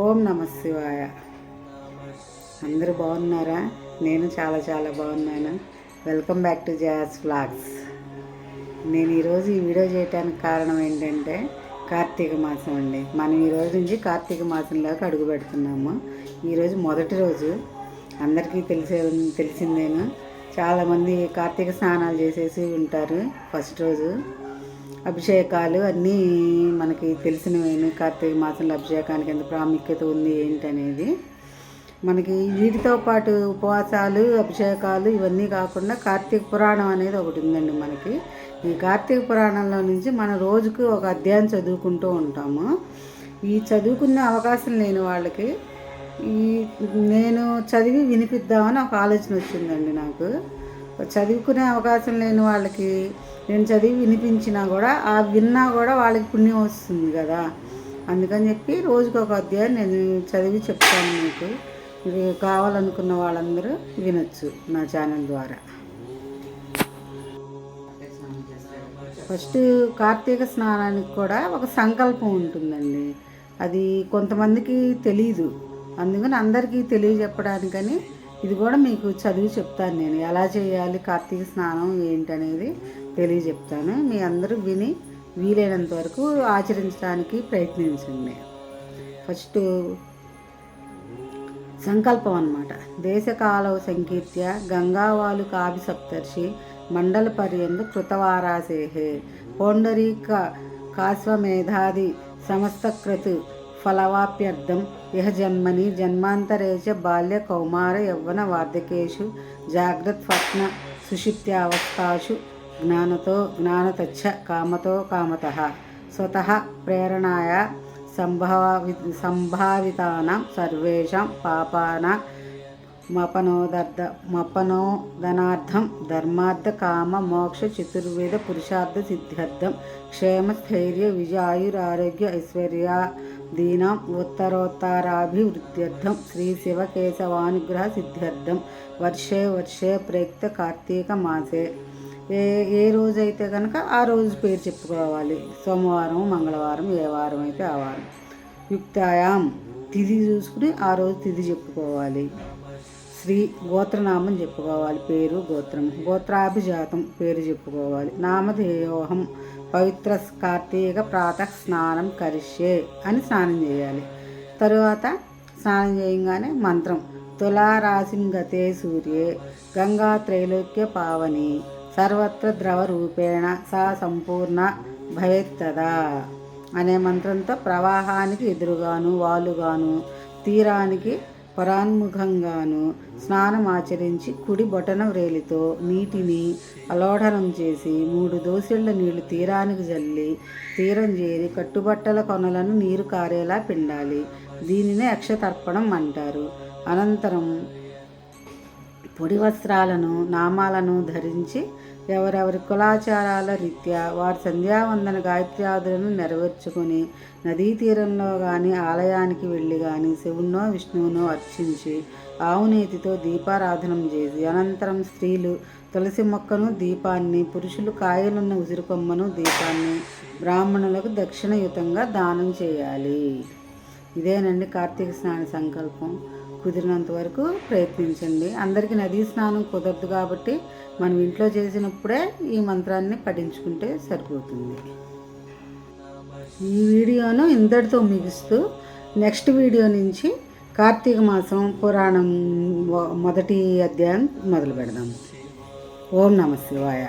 ఓం నమ శివాయ. అందరూ బాగున్నారా? నేను చాలా చాలా బాగున్నాను. Welcome back to Jos flags నేను ఈరోజు ఈ వీడియో చేయడానికి కారణం ఏంటంటే కార్తీక మాసం అండి. మనం ఈ రోజు నుంచి కార్తీక మాసంలోకి అడుగు పెడుతున్నాము. ఈరోజు మొదటి రోజు. అందరికీ తెలిసే తెలిసిందేను. చాలామంది కార్తీక స్నానాలు చేసేసి ఉంటారు ఫస్ట్ రోజు. అభిషేకాలు అన్నీ మనకి తెలిసినవి. కార్తీక మాసంలో అభిషేకానికి ఎంత ప్రాముఖ్యత ఉంది ఏంటనేది. మనకి వీటితో పాటు ఉపవాసాలు అభిషేకాలు ఇవన్నీ కాకుండా కార్తీక పురాణం అనేది ఒకటి ఉందండి మనకి. ఈ కార్తీక పురాణంలో నుంచి మన రోజుకు ఒక అధ్యాయం చదువుకుంటూ ఉంటాము. ఈ చదువుకునే అవకాశం లేని వాళ్ళకి ఈ నేను చదివి వినిపిద్దామని ఒక ఆలోచన వచ్చిందండి నాకు. చదువుకునే అవకాశం లేని వాళ్ళకి నేను చదివి వినిపించినా కూడా ఆ విన్నా కూడా వాళ్ళకి పుణ్యం వస్తుంది కదా. అందుకని చెప్పి రోజుకు ఒక అధ్యాయం నేను చదివి చెప్తాను మీకు. మీరు కావాలనుకున్న వాళ్ళందరూ వినొచ్చు నా ఛానల్ ద్వారా. ఫస్ట్ కార్తీక స్నానానికి కూడా ఒక సంకల్పం ఉంటుందండి. అది కొంతమందికి తెలీదు. అందుకని అందరికీ తెలియజెప్పడానికని ఇది కూడా మీకు చదివి చెప్తాను నేను. ఎలా చేయాలి కార్తీక స్నానం ఏంటనేది తెలియజెప్తాను. మీ అందరూ విని వీలైనంత వరకు ఆచరించడానికి ప్రయత్నించండి ఫస్ట్ సంకల్పం అనమాట దేశకాలవ సంకీర్త్య గంగావాలు కాభి సప్తర్షి మండల పర్యందు కృతవారాసేహే. పౌండరీక కాశ్వమేధాది సమస్తకృత్ ఫలవాప్యర్థం ఇహ జన్మని జన్మాంతరేచ బాల్య కౌమార యవ్వన వార్ధకేషు జాగ్రత్ స్వప్న సుషిప్త్యావస్థాషు జ్ఞానతో జ్ఞానతచ్చ కామతో కామత స్వత ప్రేరణాయ సంభావి సంభావితానాం సర్వేషాం పాపానా మపనోదర్ధ మపనోదనార్థం ధర్మార్థ కామ మోక్ష చతుర్వేద పురుషార్థ సిద్ధ్యర్థం క్షేమ స్థైర్య విజయాయురారోగ్య ఐశ్వర్య దీనాం ఉత్తరోత్తరాభివృద్ధ్యర్థం శ్రీ శివకేశవానుగ్రహ సిద్ధ్యర్థం వర్షే వర్షే ప్రయుక్త కార్తీక మాసే ఏ ఏ రోజైతే కనుక ఆ రోజు పేరు చెప్పుకోవాలి. సోమవారం మంగళవారం ఏ వారం అయితే ఆ వారం. యుక్తాయాం తిథి చూసుకుని ఆ రోజు తిథి చెప్పుకోవాలి. శ్రీ గోత్రనామం చెప్పుకోవాలి పేరు గోత్రం. గోత్రాభిజాతం పేరు చెప్పుకోవాలి. నామధేయోహం పవిత్ర కార్తీక ప్రాత స్నానం కరిష్యే అని స్నానం చేయాలి. తరువాత స్నానం చేయగానే మంత్రం తులారాశిం గతే సూర్యే గంగా త్రైలోక్య పావని సర్వత్ర ద్రవ రూపేణ సా సంపూర్ణ భయత్తదా అనే మంత్రంతో ప్రవాహానికి ఎదురుగాను వాలుగాను తీరానికి పరాన్ముఖంగాను స్నానం ఆచరించి కుడి బొటన వ్రేలితో నీటిని అలోఢనం చేసి మూడు దోసిళ్ళ నీళ్ళు తీరానికి జల్లి తీరం చేరి కట్టుబట్టల కొనలను నీరు కారేలా పిండాలి. దీనినే అక్షతర్పణం అంటారు. అనంతరం పొడి వస్త్రాలను నామాలను ధరించి ఎవరెవరి కులాచారాల రీత్యా వారి సంధ్యావందన గాయత్ర్యాదులను నెరవేర్చుకుని నదీ తీరంలో కానీ ఆలయానికి వెళ్ళి కానీ శివునో విష్ణువునో అర్చించి ఆవునేతితో దీపారాధనం చేసి అనంతరం స్త్రీలు తులసి మొక్కను దీపాన్ని పురుషులు కాయలున్న ఉసిరికొమ్మను దీపాన్ని బ్రాహ్మణులకు దక్షిణయుతంగా దానం చేయాలి. ఇదేనండి కార్తీక స్నాన సంకల్పం. కుదిరినంత వరకు ప్రయత్నించండి. అందరికీ నదీ స్నానం కుదరదు కాబట్టి మనం ఇంట్లో చేసినప్పుడే ఈ మంత్రాన్ని పఠించుకుంటే సరిపోతుంది. ఈ వీడియోను ఇంతటితో ముగిస్తూ నెక్స్ట్ వీడియో నుంచి కార్తీక మాసం పురాణం మొదటి అధ్యాయం మొదలు పెడదాము ఓం నమ శివాయ.